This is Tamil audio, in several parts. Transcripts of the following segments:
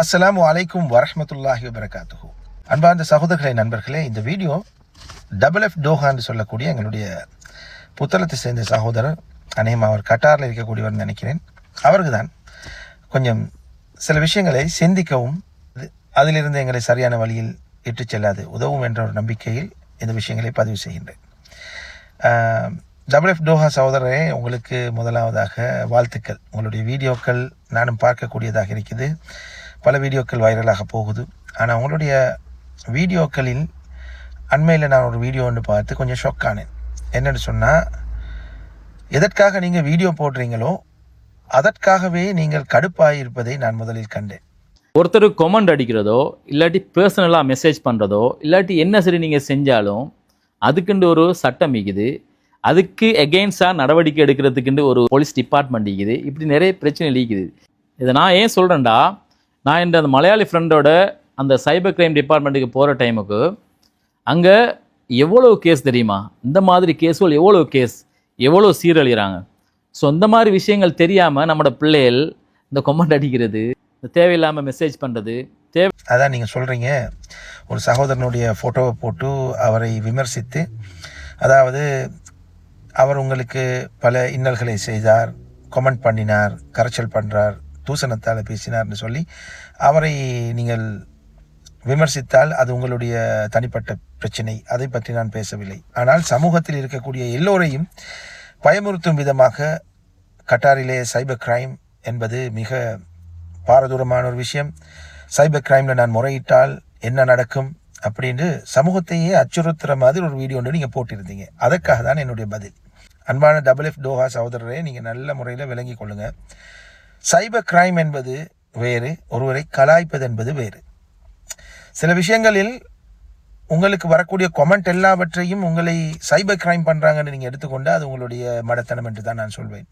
அஸ்ஸலாமு வலைக்கும் வரமத்துல்லாஹி வபரகாத்துஹு. அன்பார்ந்த சகோதரர்களை நண்பர்களே இந்த வீடியோ டபுள் எஃப் டோஹான்னு சொல்லக்கூடிய எங்களுடைய புத்தளத்தை சேர்ந்த சகோதரர் அநேகம் அவர் கட்டாரில் இருக்கக்கூடியவர் நினைக்கிறேன். அவருக்கு தான் கொஞ்சம் சில விஷயங்களை சிந்திக்கவும் அதிலிருந்து எங்களை சரியான வழியில் இட்டு செல்லாது உதவும் என்ற ஒரு நம்பிக்கையில் இந்த விஷயங்களை பதிவு செய்கின்றேன். டபுள் எஃப் டோஹா சகோதரரே உங்களுக்கு முதலாவதாக வாழ்த்துக்கள். உங்களுடைய வீடியோக்கள் நானும் பார்க்கக்கூடியதாக இருக்குது. பல வீடியோக்கள் வைரலாக போகுது. ஆனால் உங்களுடைய வீடியோக்களில் அண்மையில் நான் ஒரு வீடியோ ஒன்று பார்த்து கொஞ்சம் ஷாக் ஆனேன். என்னென்னு சொன்னால் எதற்காக நீங்கள் வீடியோ போடுறீங்களோ அதற்காகவே நீங்கள் கடுப்பாக இருப்பதை நான் முதலில் கண்டேன். ஒருத்தர் கொமெண்ட் அடிக்கிறதோ இல்லாட்டி பர்சனலாக மெசேஜ் பண்ணுறதோ இல்லாட்டி என்ன சரி நீங்கள் செஞ்சாலும் அதுக்குண்டு ஒரு சட்டம் இருக்குது அதுக்கு எகெயின்ஸ்டாக நடவடிக்கை எடுக்கிறதுக்குண்டு ஒரு போலீஸ் டிபார்ட்மெண்ட் இருக்குது இப்படி நிறைய பிரச்சனை இருக்குது இதை நான் ஏன் சொல்கிறேன்டா நான் இந்த அந்த மலையாளி ஃப்ரெண்டோட அந்த சைபர் கிரைம் டிபார்ட்மெண்ட்டுக்கு போகிற டைமுக்கு அங்கே எவ்வளோ கேஸ் தெரியுமா? இந்த மாதிரி கேஸுகள் எவ்வளோ கேஸ் எவ்வளோ சீரழிகிறாங்க? ஸோ இந்த மாதிரி விஷயங்கள் தெரியாமல் நம்மளோட பிள்ளைகள் இந்த கொமெண்ட் அடிக்கிறது இந்த தேவையில்லாமல் மெசேஜ் பண்ணுறது தேவை அதான் நீங்கள் சொல்கிறீங்க ஒரு சகோதரனுடைய ஃபோட்டோவை போட்டு அவரை விமர்சித்து அதாவது அவர் உங்களுக்கு பல இன்னல்களை செய்தார் கொமெண்ட் பண்ணினார் கரைச்சல் பண்ணுறார் தூசணத்தால் பேசினார்னு சொல்லி அவரை நீங்கள் விமர்சித்தால் அது உங்களுடைய தனிப்பட்ட பிரச்சனை. அதை பற்றி நான் பேசவில்லை. ஆனால் சமூகத்தில் இருக்கக்கூடிய எல்லோரையும் பயமுறுத்தும் விதமாக கட்டாரிலே சைபர் கிரைம் என்பது மிக பாரதூரமான ஒரு விஷயம். சைபர் கிரைமில் நான் முறையிட்டால் என்ன நடக்கும் அப்படின்னு சமூகத்தையே அச்சுறுத்துகிற மாதிரி ஒரு வீடியோ ஒன்று நீங்கள் போட்டிருந்தீங்க. அதற்காக தான் என்னுடைய பதில். அன்பான டபுள் எஃப் டோஹா சகோதரரே நீங்கள் நல்ல முறையில் விளங்கி கொள்ளுங்கள் சைபர் கிரைம் என்பது வேறு ஒருவரை கலாய்ப்பது என்பது வேறு. சில விஷயங்களில் உங்களுக்கு வரக்கூடிய கொமெண்ட் எல்லாவற்றையும் உங்களை சைபர் கிரைம் பண்ணுறாங்கன்னு நீங்கள் எடுத்துக்கொண்டு அது உங்களுடைய மடத்தனம் என்று தான் நான் சொல்வேன்.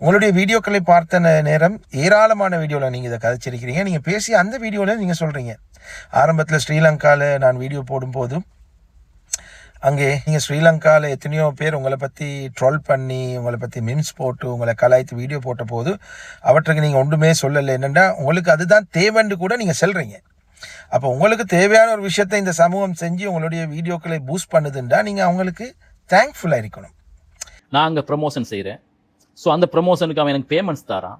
உங்களுடைய வீடியோக்களை பார்த்த நேரம் ஏராளமான வீடியோவில் நீங்கள் இதை கதைச்சிருக்கிறீங்க. நீங்கள் பேசி அந்த வீடியோவில் நீங்கள் சொல்கிறீங்க ஆரம்பத்தில் ஸ்ரீலங்காவில் நான் வீடியோ போடும்போதும் அங்கே நீங்கள் ஸ்ரீலங்காவில் எத்தனையோ பேர் உங்களை பற்றி ட்ரோல் பண்ணி உங்களை பற்றி மிம்ஸ் போட்டு உங்களை கலாய்த்து வீடியோ போட்ட போது அவற்றுக்கு நீங்கள் ஒன்றுமே சொல்லலை. என்னென்னா உங்களுக்கு அதுதான் தேவைன்னு கூட நீங்கள் சொல்கிறீங்க அப்போ உங்களுக்கு தேவையான ஒரு விஷயத்தை இந்த சமூகம் செஞ்சு உங்களுடைய வீடியோக்களை பூஸ்ட் பண்ணுதுன்றா நீங்கள் அவங்களுக்கு தேங்க்ஃபுல்லாக இருக்கணும். நான் அங்கே ப்ரமோஷன் செய்கிறேன் ஸோ அந்த ப்ரமோஷனுக்கு அவன் எனக்கு பேமெண்ட்ஸ் தரான்.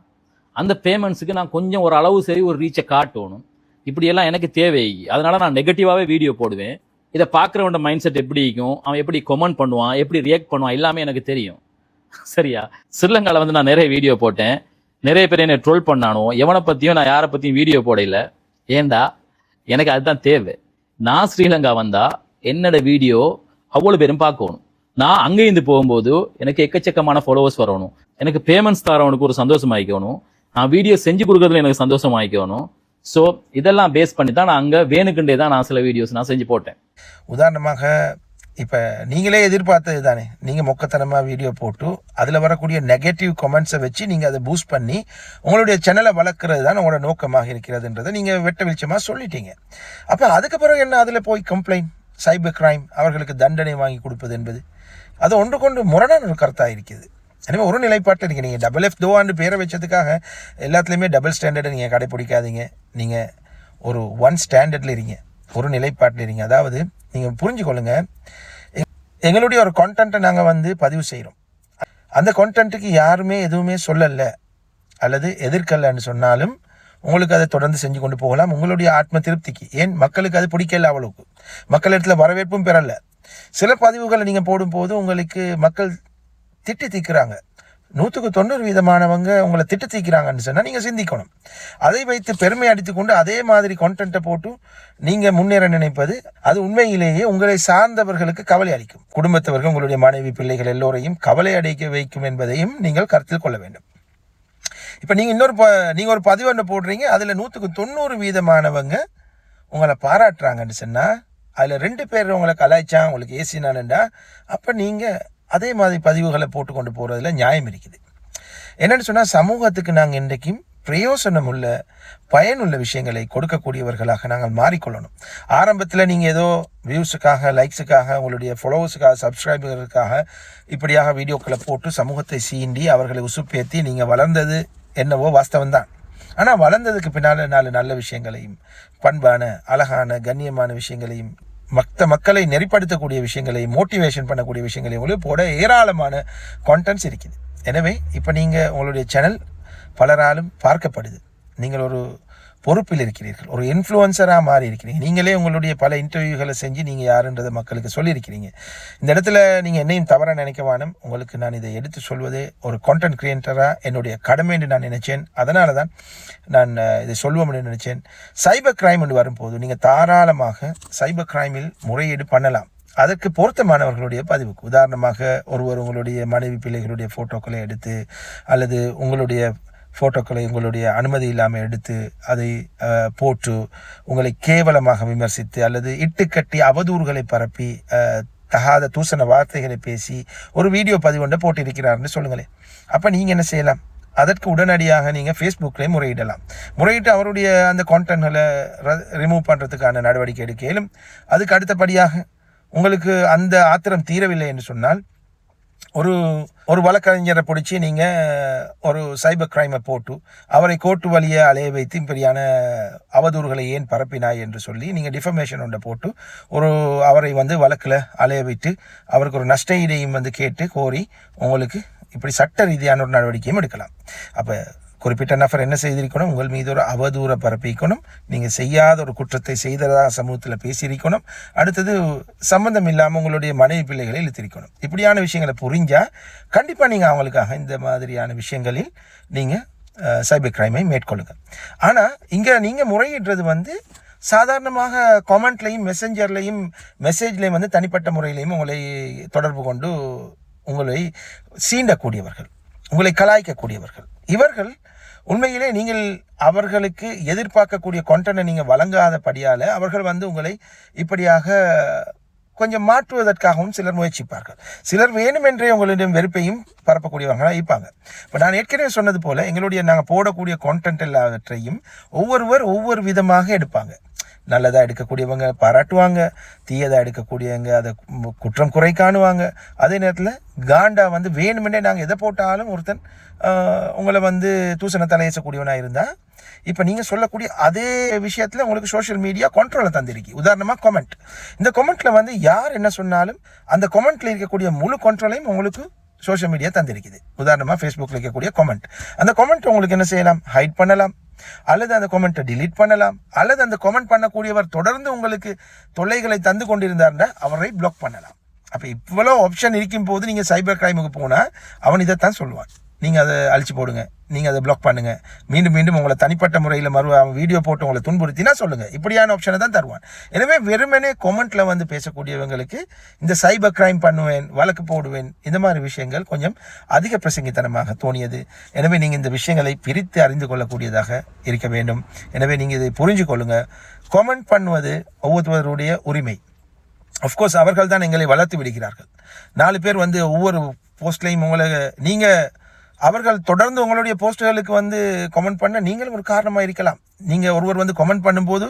அந்த பேமெண்ட்ஸுக்கு நான் கொஞ்சம் ஒரு அளவு சரி ஒரு ரீச்சை காட்டணும். இப்படியெல்லாம் எனக்கு தேவை அதனால் நான் நெகட்டிவாகவே வீடியோ போடுவேன். இதை பார்க்குறவனோட மைண்ட் செட் எப்படி இருக்கும் அவன் எப்படி கொமெண்ட் பண்ணுவான்? எப்படி ரியாக்ட் பண்ணுவான்? எல்லாமே எனக்கு தெரியும். சரியா? ஸ்ரீலங்காவில் வந்து நான் நிறைய வீடியோ போட்டேன். நிறைய பேர் என்னை ட்ரோல் பண்ணானோ எவனை பற்றியும் நான் யாரை பற்றியும் வீடியோ போடல. ஏண்டா எனக்கு அதுதான் தேவை. நான் ஸ்ரீலங்கா வந்தால் என்னோட வீடியோ அவ்வளோ பேரும் பார்க்கணும். நான் அங்கேருந்து போகும்போது எனக்கு எக்கச்சக்கமான ஃபாலோவர்ஸ் வரணும். எனக்கு பேமெண்ட்ஸ் தரவனுக்கு ஒரு சந்தோஷம் ஆகிக்கணும் நான் வீடியோ செஞ்சு கொடுக்கறதுல எனக்கு சந்தோஷம் ஆகிக்கணும் ஸோ இதெல்லாம் பேஸ் பண்ணி தான் நான் அங்கே வேணுக்குண்டே தான் நான் சில வீடியோஸ் நான் செஞ்சு போட்டேன். உதாரணமாக இப்போ நீங்களே எதிர்பார்த்தது தானே. நீங்கள் மொக்கத்தனமாக வீடியோ போட்டு அதில் வரக்கூடிய நெகட்டிவ் கமெண்ட்ஸை வச்சு நீங்கள் அதை பூஸ்ட் பண்ணி உங்களுடைய சேனலை வளர்க்குறது தான் உங்களோட நோக்கமாக இருக்கிறதுன்றதை நீங்கள் வெட்ட வெளிச்சமாக சொல்லிட்டீங்க. அப்போ அதுக்கு பிறகு என்ன அதில் போய் கம்ப்ளைண்ட் சைபர் கிரைம் அவர்களுக்கு தண்டனை வாங்கி கொடுப்பது என்பது. அது ஒன்று கொண்டு முரணான ஒரு கருத்தாக இருக்குது எனவே ஒரு நிலைப்பாட்டில் இருக்கீங்க நீங்கள் டபுள் எஃப் தோவான்னு பேரை வச்சதுக்காக எல்லாத்துலேயுமே டபுள் ஸ்டாண்டர்டை நீங்கள் கடைப்பிடிக்காதீங்க நீங்கள் ஒரு ஒன் ஸ்டாண்டர்டில் இருங்க. ஒரு நிலைப்பாட்டில் இருங்க. அதாவது நீங்கள் புரிஞ்சுக்கொள்ளுங்க. எங்களுடைய ஒரு கான்டென்ட்டை நாங்கள் வந்து பதிவு செய்கிறோம் அந்த கான்டென்ட்டுக்கு யாருமே எதுவுமே சொல்லலை. அல்லது எதிர்க்கலைன்னு சொன்னாலும் உங்களுக்கு அதை தொடர்ந்து செஞ்சு கொண்டு போகலாம். உங்களுடைய ஆத்ம திருப்திக்கு. ஏன்? மக்களுக்கு அது பிடிக்கல அவ்வளவுக்கு. மக்கள் இடத்துல வரவேற்பும் பெறலை. சில பதிவுகளை நீங்கள் போடும்போது உங்களுக்கு மக்கள் திட்டி திக்கிறாங்க. நூற்றுக்கு தொண்ணூறு வீதமானவங்க உங்களை திட்டு தீக்கிறாங்கன்னு சொன்னால் நீங்கள் சிந்திக்கணும். அதை வைத்து பெருமை அடித்துக்கொண்டு அதே மாதிரி கண்டென்ட்டை போட்டு நீங்கள் முன்னேற நினைப்பது அது உண்மையிலேயே உங்களை சார்ந்தவர்களுக்கு கவலை அளிக்கும். குடும்பத்தவர்கள் உங்களுடைய மனைவி பிள்ளைகள் எல்லோரையும் கவலை அடைக்க வைக்கும் என்பதையும் நீங்கள் கருத்தில் கொள்ள வேண்டும். இப்போ நீங்கள் இன்னொரு ப நீங்கள் ஒரு பதிவு ஒன்று போடுறீங்க அதில் நூற்றுக்கு தொண்ணூறு வீதமானவங்க உங்களை பாராட்டுறாங்கன்னு சொன்னால் அதில் ரெண்டு பேர் உங்களை கலாய்ச்சா உங்களுக்கு ஏசினானுண்டா அப்போ நீங்கள் அதே மாதிரி பதிவுகளை போட்டு கொண்டு போகிறதுல நியாயம் இருக்குது. என்னென்னு சொன்னால் சமூகத்துக்கு நாங்கள் இன்றைக்கும் பிரயோசனம் உள்ள பயனுள்ள விஷயங்களை கொடுக்கக்கூடியவர்களாக நாங்கள் மாறிக்கொள்ளணும். ஆரம்பத்தில் நீங்கள் ஏதோ வியூஸுக்காக லைக்ஸுக்காக உங்களுடைய ஃபாலோவர்ஸுக்காக சப்ஸ்கிரைபர்களுக்காக இப்படியாக வீடியோக்களை போட்டு சமூகத்தை சீண்டி அவர்களை உசுப்பேற்றி நீங்கள் வளர்ந்தது என்னவோ வாஸ்தவம் தான் ஆனால் வளர்ந்ததுக்கு பின்னால் நாலு நல்ல விஷயங்களையும் பண்பான அழகான கண்ணியமான விஷயங்களையும் மற்ற மக்களை நெறிப்படுத்தக்கூடிய விஷயங்களை மோட்டிவேஷன் பண்ணக்கூடிய விஷயங்களையும் உங்களுக்கு போட ஏராளமான கான்டென்ட்ஸ் இருக்குது. எனவே இப்போ நீங்கள் உங்களுடைய சேனல் பலராலும் பார்க்கப்படுது. நீங்கள் ஒரு பொறுப்பில் இருக்கிறீர்கள். ஒரு இன்ஃப்ளூயன்சராக மாறி இருக்கிறீங்க நீங்களே உங்களுடைய பல இன்டர்வியூகளை செஞ்சு நீங்கள் யாருன்றதை மக்களுக்கு சொல்லியிருக்கிறீங்க. இந்த இடத்துல நீங்கள் என்னையும் தவற நினைக்க வேணும். உங்களுக்கு நான் இதை எடுத்து சொல்வதே ஒரு கான்டென்ட் கிரியேட்டராக என்னுடைய கடமை என்று நான் நினைச்சேன். அதனால தான் நான் இதை சொல்வோம் என்று நினைச்சேன். சைபர் கிரைம் என்று வரும்போது நீங்கள் தாராளமாக சைபர் கிரைமில் முறையீடு பண்ணலாம். அதற்கு பொருத்தமானவர்களுடைய பதிவுக்கு. உதாரணமாக ஒருவர் உங்களுடைய மனைவி பிள்ளைகளுடைய ஃபோட்டோக்களை எடுத்து அல்லது உங்களுடைய ஃபோட்டோக்களை உங்களுடைய அனுமதி இல்லாமல் எடுத்து அதை போட்டு உங்களை கேவலமாக விமர்சித்து அல்லது இட்டுக்கட்டி அவதூறுகளை பரப்பி தகாத தூசண வார்த்தைகளை பேசி ஒரு வீடியோ பதிவு ஒன்றை போட்டிருக்கிறார்னு சொல்லுங்களேன். அப்போ நீங்கள் என்ன செய்யலாம்? அதற்கு உடனடியாக நீங்கள் ஃபேஸ்புக்லேயே முறையிடலாம். முறையிட்டு அவருடைய அந்த கான்டென்ட்களை ரிமூவ் பண்ணுறதுக்கான நடவடிக்கை எடுக்கையிலும் அதுக்கு அடுத்தபடியாக உங்களுக்கு அந்த ஆத்திரம் தீரவில்லை என்று சொன்னால் ஒரு ஒரு வழக்கறிஞரை பிடிச்சி நீங்கள் ஒரு சைபர் கிரைமை போட்டு அவரை கோர்ட்டு வழியை அலைய வைத்து இப்படியான அவதூறுகளை ஏன் பரப்பினாய் என்று சொல்லி நீங்கள் டிஃபமேஷன் ஒன்றை போட்டு ஒரு அவரை வந்து வழக்கில் அலைய வைத்து அவருக்கு ஒரு நஷ்ட ஈடையும் வந்து கேட்டு கோரி உங்களுக்கு இப்படி சட்ட ரீதியான ஒரு நடவடிக்கையும் எடுக்கலாம். அப்போ குறிப்பிட்ட நபர் என்ன செய்திருக்கணும்? உங்கள் மீது ஒரு அவதூற பரப்பிக்கணும். நீங்கள் செய்யாத ஒரு குற்றத்தை செய்ததாக சமூகத்தில் பேசியிருக்கணும். அடுத்தது சம்பந்தம் இல்லாமல் உங்களுடைய மனைவி பிள்ளைகளை இழுத்திருக்கணும். இப்படியான விஷயங்களை புரிஞ்சால் கண்டிப்பாக நீங்கள் அவங்களுக்காக இந்த மாதிரியான விஷயங்களில் நீங்கள் சைபர் கிரைமை மேற்கொள்ளுங்க. ஆனால் இங்கே நீங்கள் முறையிடுறது வந்து சாதாரணமாக கமெண்ட்லையும் மெசஞ்சர்லையும் மெசேஜ்லையும் வந்து தனிப்பட்ட முறையிலையும் உங்களை தொடர்பு கொண்டு உங்களை சீண்டக்கூடியவர்கள் உங்களை கலாய்க்கக்கூடியவர்கள். இவர்கள் உண்மையிலே நீங்கள் அவர்களுக்கு எதிர்பார்க்கக்கூடிய கொண்டனை நீங்கள் வழங்காதபடியால் அவர்கள் வந்து உங்களை இப்படியாக கொஞ்சம் மாற்றுவதற்காகவும் சிலர் முயற்சிப்பார்கள். சிலர் வேணுமென்றே உங்களிடம் வெறுப்பையும் பரப்பக்கூடியவர்களாக இருப்பாங்க. இப்போ நான் ஏற்கனவே சொன்னது போல் எங்களுடைய நாங்கள் போடக்கூடிய கான்டென்ட் எல்லாவற்றையும் ஒவ்வொருவர் ஒவ்வொரு விதமாக எடுப்பாங்க. நல்லதாக எடுக்கக்கூடியவங்க பாராட்டுவாங்க தீயதாக எடுக்கக்கூடியவங்க அதை குற்றம் குறை காணுவாங்க. அதே நேரத்தில் காண்டா வந்து வேணுமென்னே நாங்கள் எதை போட்டாலும் ஒருத்தன் உங்களை வந்து தூசண தலையேசக்கூடியவனாக இருந்தால் இப்போ நீங்கள் சொல்லக்கூடிய அதே விஷயத்தில் உங்களுக்கு சோஷியல் மீடியா கண்ட்ரோலை தந்திருக்கு. உதாரணமாக கமெண்ட் இந்த கொமெண்ட்டில் வந்து யார் என்ன சொன்னாலும் அந்த கமெண்ட்டில் இருக்கக்கூடிய முழு கண்ட்ரோலையும் உங்களுக்கு சோஷியல் மீடியா தந்திருக்குது. உதாரணமாக ஃபேஸ்புக்கில் இருக்கக்கூடிய கமெண்ட் அந்த கமெண்ட் உங்களுக்கு என்ன செய்யலாம்? ஹைட் பண்ணலாம். அல்லது அந்த கமெண்ட்டை டிலீட் பண்ணலாம். அல்லது அந்த கமெண்ட் பண்ணக்கூடியவர் தொடர்ந்து உங்களுக்கு தொல்லைகளை தந்து கொண்டிருந்தார்னா அவரை பிளாக் பண்ணலாம். அப்போ இவ்வளோ ஆப்ஷன் இருக்கும் போது நீங்கள் சைபர் கிரைமுக்கு போனால் அவன் இதைத்தான் சொல்லுவான். நீங்கள் அதை அழிச்சு போடுங்க. நீங்கள் அதை பிளாக் பண்ணுங்கள் மீண்டும் மீண்டும் உங்களை தனிப்பட்ட முறையில் மறு அவன் வீடியோ போட்டு உங்களை துன்புறுத்தினா சொல்லுங்கள் இப்படியான ஆப்ஷனை தான் தருவான். எனவே வெறுமனே கொமெண்ட்டில் வந்து பேசக்கூடியவங்களுக்கு இந்த சைபர் கிரைம் பண்ணுவேன் வழக்கு போடுவேன் இந்த மாதிரி விஷயங்கள் கொஞ்சம் அதிக பிரசங்கித்தனமாக தோணியது. எனவே நீங்கள் இந்த விஷயங்களை பிரித்து அறிந்து கொள்ளக்கூடியதாக இருக்க வேண்டும். எனவே நீங்கள் இதை புரிஞ்சு கொள்ளுங்கள் கொமெண்ட் பண்ணுவது ஒவ்வொருவருடைய உரிமை. அஃப்கோர்ஸ் அவர்கள் தான் எங்களை வளர்த்து விடுகிறார்கள். நாலு பேர் வந்து ஒவ்வொரு போஸ்ட்லையும் உங்களை நீங்கள் அவர்கள் தொடர்ந்து உங்களுடைய போஸ்ட்டுகளுக்கு வந்து கமெண்ட் பண்ண நீங்களும் ஒரு காரணமாக இருக்கலாம். நீங்கள் ஒருவர் வந்து கமெண்ட் பண்ணும்போது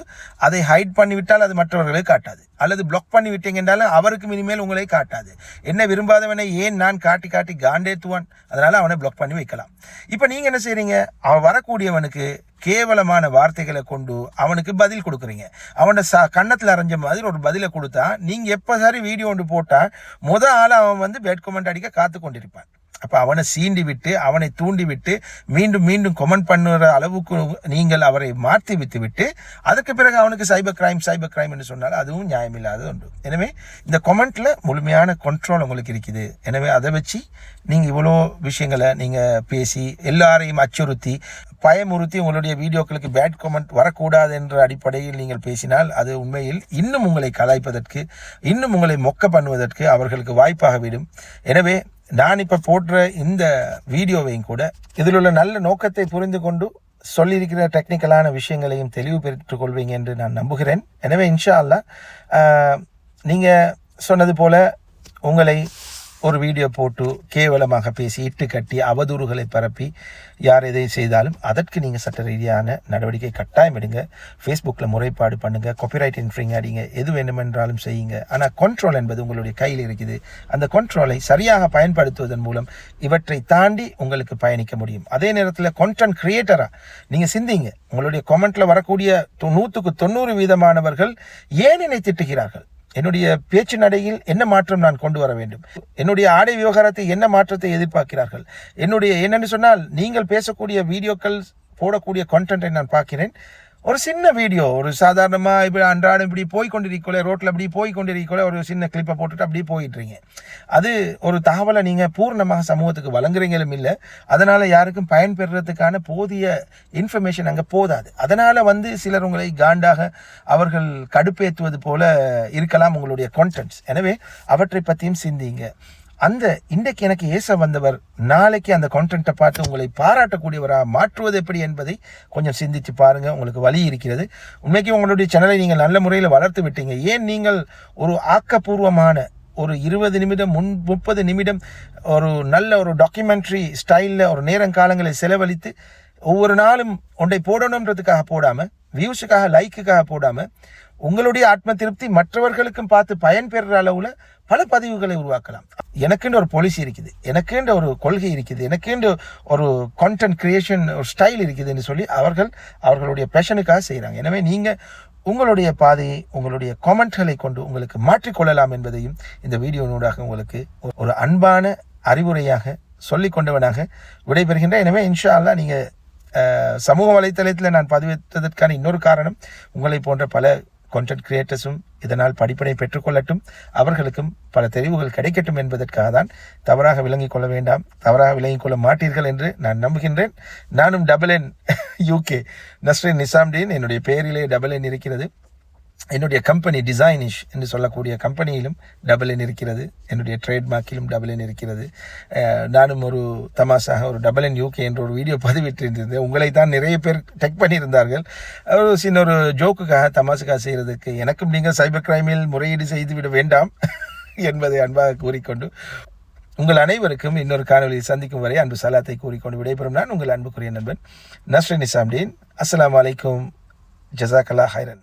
அதை ஹைட் பண்ணிவிட்டால் அது மற்றவர்களை காட்டாது. அல்லது பிளாக் பண்ணி விட்டீங்கன்றாலும் அவருக்கு இனிமேல் உங்களை காட்டாது. என்ன விரும்பாதவனை ஏன் நான் காட்டி காட்டி காண்டேத்துவான்? அதனால் அவனை பிளாக் பண்ணி வைக்கலாம். இப்போ நீங்கள் என்ன செய்கிறீங்க அவன் வரக்கூடியவனுக்கு கேவலமான வார்த்தைகளை கொண்டு அவனுக்கு பதில் கொடுக்குறீங்க. அவனை ச கன்னத்தில் அரைஞ்ச மாதிரி ஒரு பதிலை கொடுத்தா நீங்கள் எப்போ சரி வீடியோ ஒன்று போட்டால் முத ஆள் அவன் வந்து பேட் கமெண்ட் அடிக்க காத்து கொண்டிருப்பான். அப்போ அவனை சீண்டி விட்டு அவனை தூண்டி விட்டு மீண்டும் மீண்டும் கமெண்ட் பண்ணுற அளவுக்கு நீங்கள் அவரை மாற்றி விட்டு விட்டு அதுக்கு பிறகு அவனுக்கு சைபர் கிரைம் சைபர் கிரைம் என்று சொன்னால் அதுவும் நியாயமில்லாத உண்டு எனவே இந்த கொமெண்ட்டில் முழுமையான கண்ட்ரோல் உங்களுக்கு இருக்குது. எனவே அதை வச்சு நீங்கள் இவ்வளோ விஷயங்களை நீங்கள் பேசி எல்லாரையும் அச்சுறுத்தி பயமுறுத்தி உங்களுடைய வீடியோக்களுக்கு பேட் கமெண்ட் வரக்கூடாது என்ற அடிப்படையில் நீங்கள் பேசினால் அது உண்மையில் இன்னும் உங்களை கலாய்ப்பதற்கு இன்னும் உங்களை மொக்க பண்ணுவதற்கு அவர்களுக்கு வாய்ப்பாக விடும். எனவே நான் இப்போ போடுற இந்த வீடியோவையும் கூட இதில் உள்ள நல்ல நோக்கத்தை புரிந்து கொண்டு சொல்லியிருக்கிற டெக்னிக்கலான விஷயங்களையும் தெளிவு பெற்றுக் கொள்வீங்க என்று நான் நம்புகிறேன். எனவே இன்ஷா அல்லா நீங்கள் சொன்னது போல உங்களை ஒரு வீடியோ போட்டு கேவலமாக பேசி இட்டு கட்டி அவதூறுகளை பரப்பி யார் எதை செய்தாலும் அதற்கு நீங்கள் சட்ட ரீதியான நடவடிக்கை கட்டாயம் எடுங்க. ஃபேஸ்புக்கில் முறைப்பாடு பண்ணுங்கள் காப்பிரைட் இன்ஃப்ரிங் அடிங்க. எது வேண்டுமென்றாலும் செய்யுங்க. ஆனால் கண்ட்ரோல் என்பது உங்களுடைய கையில் இருக்குது. அந்த கண்ட்ரோலை சரியாக பயன்படுத்துவதன் மூலம் இவற்றை தாண்டி உங்களுக்கு பயணிக்க முடியும். அதே நேரத்தில் content கிரியேட்டராக நீங்கள் சிந்திங்க. உங்களுடைய கமெண்ட்டில் வரக்கூடிய தொ- நூற்றுக்கு தொண்ணூறு வீதமானவர்கள் ஏன் என்னை திட்டுகிறார்கள்? என்னுடைய பேச்சு நடையில் என்ன மாற்றம் நான் கொண்டு வர வேண்டும்? என்னுடைய ஆடை விவகாரத்தை என்ன மாற்றத்தை எதிர்பார்க்கிறார்கள்? என்னுடைய என்னென்னு சொன்னால் நீங்கள் பேசக்கூடிய வீடியோக்கள் போடக்கூடிய கண்டென்ட்டை நான் பார்க்கிறேன். ஒரு சின்ன வீடியோ ஒரு சாதாரணமாக இப்படி அன்றாடம் இப்படி போய் கொண்டிருக்கல ரோட்டில் இப்படி போய் கொண்டிருக்கல ஒரு சின்ன கிளிப்பை போட்டுட்டு அப்படியே போயிட்டுறீங்க. அது ஒரு தகவலை நீங்கள் பூர்ணமாக சமூகத்துக்கு வழங்குறீங்களும் இல்லை. அதனால் யாருக்கும் பயன்பெறுறதுக்கான போதிய இன்ஃபர்மேஷன் அங்கே போதாது. அதனால் வந்து சிலர் உங்களை காண்டாக அவர்கள் கடுப்பேற்றுவது போல இருக்கலாம் உங்களுடைய கான்டென்ட்ஸ் எனவே அவற்றை பற்றியும் சிந்திங்க அந்த இன்றைக்கு எனக்கு ஏச வந்தவர் நாளைக்கு அந்த கான்டென்ட்டை பார்த்து உங்களை பாராட்டக்கூடியவராக மாற்றுவது எப்படி என்பதை கொஞ்சம் சிந்தித்து பாருங்கள் உங்களுக்கு வழி இருக்கிறது. உண்மைக்கு உங்களுடைய சேனலை நீங்கள் நல்ல முறையில் வளர்த்து விட்டீங்க. ஏன் நீங்கள் ஒரு ஆக்கப்பூர்வமான ஒரு இருபது நிமிடம் முன் முப்பது நிமிடம் ஒரு நல்ல ஒரு டாக்குமெண்ட்ரி ஸ்டைலில் ஒரு நேரங்காலங்களை செலவழித்து ஒவ்வொரு நாளும் ஒன்றை போடணுன்றதுக்காக போடாமல் வியூஸுக்காக லைக்குக்காக போடாமல் உங்களுடைய ஆத்ம திருப்தி மற்றவர்களுக்கும் பார்த்து பயன்பெறுற அளவில் பல பதிவுகளை உருவாக்கலாம். எனக்குன்ற ஒரு பாலிசி இருக்குது. எனக்குன்ற ஒரு கொள்கை இருக்குது. எனக்குன்ற ஒரு கான்டென்ட் கிரியேஷன் ஒரு ஸ்டைல் இருக்குதுன்னு சொல்லி அவர்கள் அவர்களுடைய பேஷனுக்காக செய்கிறாங்க எனவே நீங்கள் உங்களுடைய பாதையை உங்களுடைய கமெண்ட்களை கொண்டு உங்களுக்கு மாற்றிக்கொள்ளலாம் என்பதையும் இந்த வீடியோனூடாக உங்களுக்கு ஒரு- அன்பான அறிவுரையாக சொல்லி கொண்டவனாக விடைபெறுகின்ற எனவே இன்ஷா அல்லாஹ் நீங்கள் சமூக வலைத்தளத்தில் நான் பதிவிட்டதற்கான இன்னொரு காரணம் உங்களை போன்ற பல கண்டென்ட் கிரியேட்டர்ஸும் இதனால் படிப்பினை பெற்றுக்கொள்ளட்டும். அவர்களுக்கும் பல தெரிவுகள் கிடைக்கட்டும் என்பதற்காக தான் தவறாக விளங்கிக் கொள்ள வேண்டாம். தவறாக விளங்கிக் கொள்ள மாட்டீர்கள் என்று நான் நம்புகின்றேன். நானும் double N UK Nasrin Nizamdeen என்னுடைய பெயரிலே டபுள் என் இருக்கிறது. என்னுடைய கம்பெனி டிசைனிஷ் என்று சொல்லக்கூடிய கம்பெனியிலும் டபுள் என் இருக்கிறது. என்னுடைய ட்ரேட்மார்க்கிலும் டபுள் என் இருக்கிறது. நானும் ஒரு தமாசாக ஒரு டபுள் என் யூகே என்ற ஒரு வீடியோ பதிவிட்டிருந்தேன் உங்களை தான் நிறைய பேர் டெக் பண்ணியிருந்தார்கள். ஒரு சின்ன ஒரு ஜோக்குக்காக தமாசுக்காக செய்கிறதுக்கு எனக்கும் நீங்கள் சைபர் கிரைமில் முறையீடு செய்துவிட வேண்டாம் என்பதை அன்பாக கூறிக்கொண்டு உங்கள் அனைவருக்கும் இன்னொரு காணொலியை சந்திக்கும் வரை அன்பு சலாத்தை கூறிக்கொண்டு விடைபெறும் நான் உங்கள் அன்புக்குரிய நண்பன் நஸ்ரின் நிசாம்டீன். அஸ்ஸலாமு அலைக்கும். ஜசாக்கல்லா ஹைரன்